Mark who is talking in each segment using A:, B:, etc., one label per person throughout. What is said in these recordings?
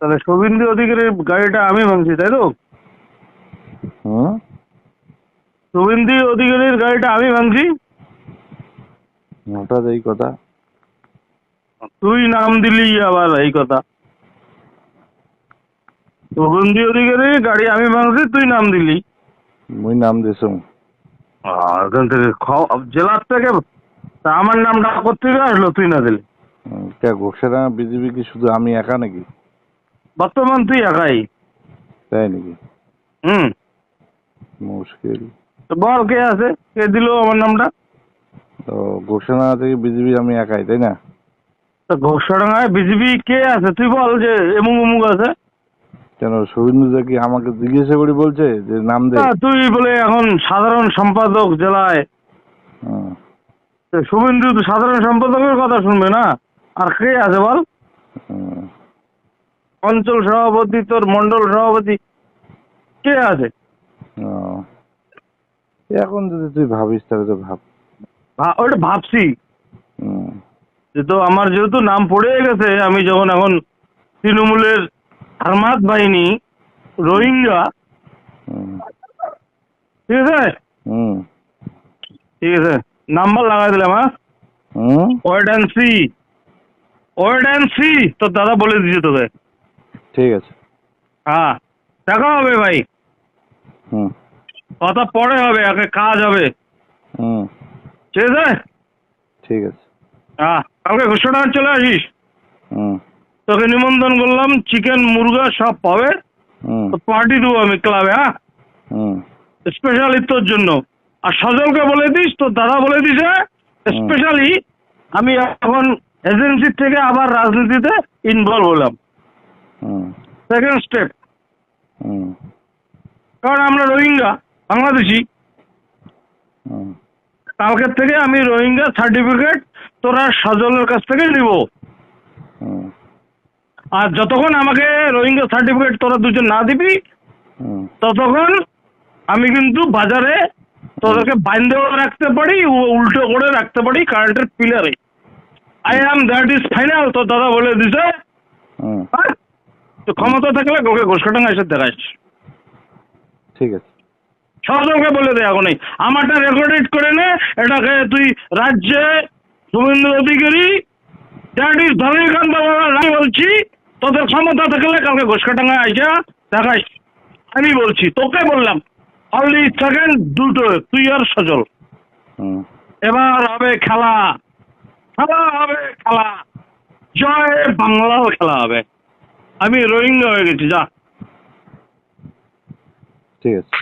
A: তাহলে শুভেন্দু অধিকারীর গাড়িটা আমি ভাঙছি তাই তো?
B: হুম?
A: শুভেন্দু অধিকারীর গাড়িটা আমি ভাঙছি?
B: হঠাৎ এই কথা।
A: তুই নাম দিলি আবার এই কথা। শুভেন্দু অধিকারীর গাড়ি আমি ভাঙছি তুই নাম দিলি।
B: মুই নাম দিছুম
A: আর এখান থেকে জেলার থেকে তা আমার নামটা কোথেকে আসলো তুই না দিলি।
B: ঘোষেরাঙ্গা বিজেপি কি শুধু আমি একা নাকি?
A: বর্তমান তুই একাই?
B: তাই নাকি?
A: হুম।
B: মুশকিল।
A: তো বল কে আছে? কে দিল আমার নামটা?
B: তো ঘোষেরাঙ্গা থেকে বিজেপি আমি একাই তাই না?
A: তো ঘোষডাঙ্গায় বিজেপি কে আছে? তুই বল যে এমুক অমুক আছে।
B: কেন শুভেন্দুদা কি আমাকে জিজ্ঞাসা করে বলছে যে নাম দে?
A: তুই বলে এখন সাধারণ সম্পাদক জেলায়। শুভেন্দু তো সাধারণ সম্পাদকের কথা শুনবে না। আর কে আছে বল? অঞ্চল সভাপতি তোর মন্ডল সভাপতি কে আছে?
B: এখন যদি তুই ভাবিস তাহলে তো ভাব।
A: ওটা ভাবছি। তো আমার যেহেতু নাম পড়ে গেছে আমি যখন এখন তৃণমূলের হারমাত বাহিনী রোহিঙ্গা ঠিক আছে? ঠিক আছে। নাম্বার লাগাই দিলাম হ্যাঁ? Wait and see. Wait and see? তোর দাদা বলে দিয়েছে তোকে।
B: ঠিক আছে।
A: হ্যাঁ দেখা হবে ভাই।
B: হুম।
A: কথা পরে হবে আগে কাজ হবে।
B: হুম।
A: ঠিক আছে?
B: ঠিক আছে।
A: হ্যাঁ কালকে ঘোষণা চলে আসিস।
B: হুম।
A: তোকে নিমন্ত্রণ করলাম চিকেন মুরগা সব পাবে।
B: হুম।
A: তো পার্টি দেবো আমি ক্লাবে হ্যাঁ?
B: হুম।
A: স্পেশালি তোর জন্য। আর সজলকে বলে দিস তোর দাদা বলে দিছে স্পেশালি আমি এখন এজেন্সির থেকে আবার রাজনীতিতে ইনভলভ হলাম। সেকেন্ড স্টেপ
B: হুম।
A: কারণ আমরা রোহিঙ্গা বাংলাদেশি। কালকের থেকে আমি রোহিঙ্গা সার্টিফিকেট তোরা সজলের কাছ থেকে নিব। আর যতক্ষণ আমাকে রোহিঙ্গা সার্টিফিকেট তোরা দুজন না দিবি ততক্ষণ আমি কিন্তু বাজারে তোদেরকে বাইন্দেও রাখতে পারি উল্টো করে রাখতে পারি কারেন্টের পিলারে I am that is final তো দাদা বলে দিছে? তো ক্ষমতা থাকলে ওকে ঘোষকাটাঙ্গা এসে দেখাইস।
B: ঠিক আছে।
A: সরকারকে বলে দে এখনই। আমারটা রেকর্ডেড করে নে এটাকে তুই রাজ্যে শুভেন্দু অধিকারী ইজ ধরণীকান্ত বাবা বলছি তোদের ক্ষমতা থাকলে কালকে ঘোষকাটাঙ্গা আইসা দেখাইস। আমি বলছি তোকে বললাম অনলি সেকেন্ড দুটো তুই আর সজল। এবার হবে খেলা। খেলা হবে খেলা। জয় বাংলাও খেলা হবে। আমি রোহিঙ্গা হয়ে গেছি যা।
B: ঠিক আছে।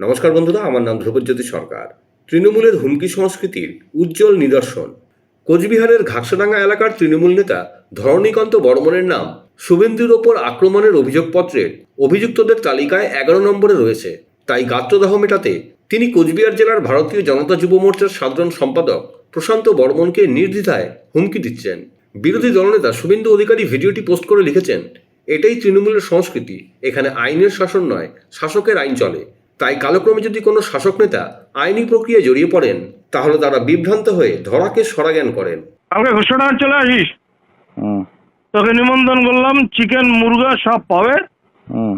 C: নমস্কার বন্ধুরা আমার নাম ধ্রুবজ্যোতি সরকার। তৃণমূলের হুমকি সংস্কৃতির উজ্জ্বল নিদর্শন। কোচবিহারের ঘাগসাডাঙ্গা এলাকার তৃণমূল নেতা ধরণীকান্ত বর্মনের নাম শুভেন্দুর ওপর আক্রমণের অভিযোগপত্রের অভিযুক্তদের তালিকায় এগারো নম্বরে রয়েছে। তাই গাত্রদাহ মেটাতে তিনি কোচবিহার জেলার ভারতীয় জনতা যুব মোর্চার সাধারণ সম্পাদক প্রশান্ত বর্মনকে নির্দ্বিধায় হুমকি দিচ্ছেন। বিরোধী দলনেতা শুভেন্দু অধিকারী ভিডিওটি পোস্ট করে লিখেছেন এটাই তৃণমূলের সংস্কৃতি। এখানে আইনের শাসন নয় শাসকের আইন চলে। তাই কালক্রমে যদি কোনো শাসক নেতা আইনি প্রক্রিয়ায় জড়িয়ে পড়েন তাহলে তারা বিভ্রান্ত হয়ে ধরাকে সরাজ্ঞান করেন।
A: কালকে ঘোষণা চলে আসিস?
B: হুম।
A: তোকে নিমন্ত্রণ করলাম চিকেন মুরগা সব পাবে।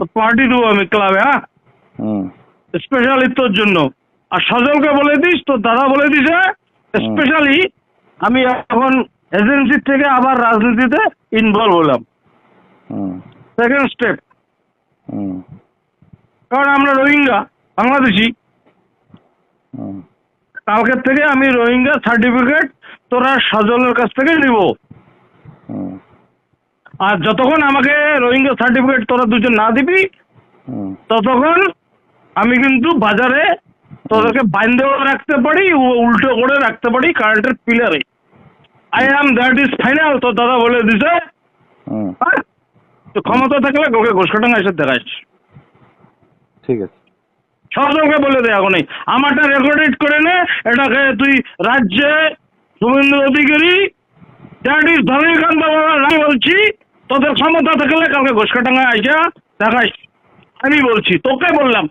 A: তো পার্টি দেবো আমি ক্লাবে হ্যাঁ? স্পেশালি তোর জন্য। আর সজলকে বলে দিস তোর দাদা বলে দিছে স্পেশালি আমি এখন এজেন্সির থেকে আবার রাজনীতিতে ইনভলভ হলাম। সেকেন্ড স্টেপ
B: হুম।
A: কারণ আমরা রোহিঙ্গা বাংলাদেশি। কালকের থেকে আমি রোহিঙ্গা সার্টিফিকেট তোরা সজলের কাছ থেকে নিব। আর যতক্ষণ আমাকে রোহিঙ্গা সার্টিফিকেট তোরা দুজন না দিবি ততক্ষণ আমি কিন্তু বাজারে তোদেরকে বাইন্দেও রাখতে পারি উল্টো করে রাখতে পারি কারেন্টের পিলারে I am that is final তো দাদা বলে দিছে। হ্যাঁ? তো ক্ষমতা থাকলে ওকে ঘোষকাটাঙ্গা এসে দেখাইস।
B: ঠিক আছে।
A: সরকারকে বলে দে এখনই। আমারটা রেকর্ডেড করে নে এটাকে তুই রাজ্যে শুভেন্দু অধিকারী ইজ ধরণীকান্ত বাবা আমি বলছি তোদের ক্ষমতা থাকলে কালকে ঘোষকাটাঙ্গা আইসা দেখাইস। আমি বলছি তোকে বললাম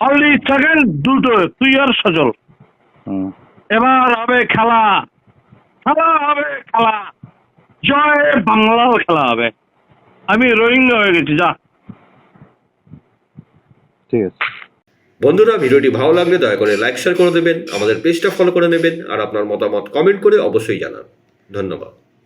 A: অনলি সেকেন্ড দুটো তুই আর সজল। এবার হবে খেলা। খেলা হবে খেলা। জয় বাংলাও খেলা হবে। আমি রোহিঙ্গা হয়ে গেছি যা।
B: ঠিক আছে।
C: বন্ধুরা ভিডিওটি ভালো লাগলে দয়া করে লাইক শেয়ার করে দেবেন আমাদের পেজটা ফলো করে নেবেন আর আপনার মতামত কমেন্ট করে অবশ্যই জানান। ধন্যবাদ।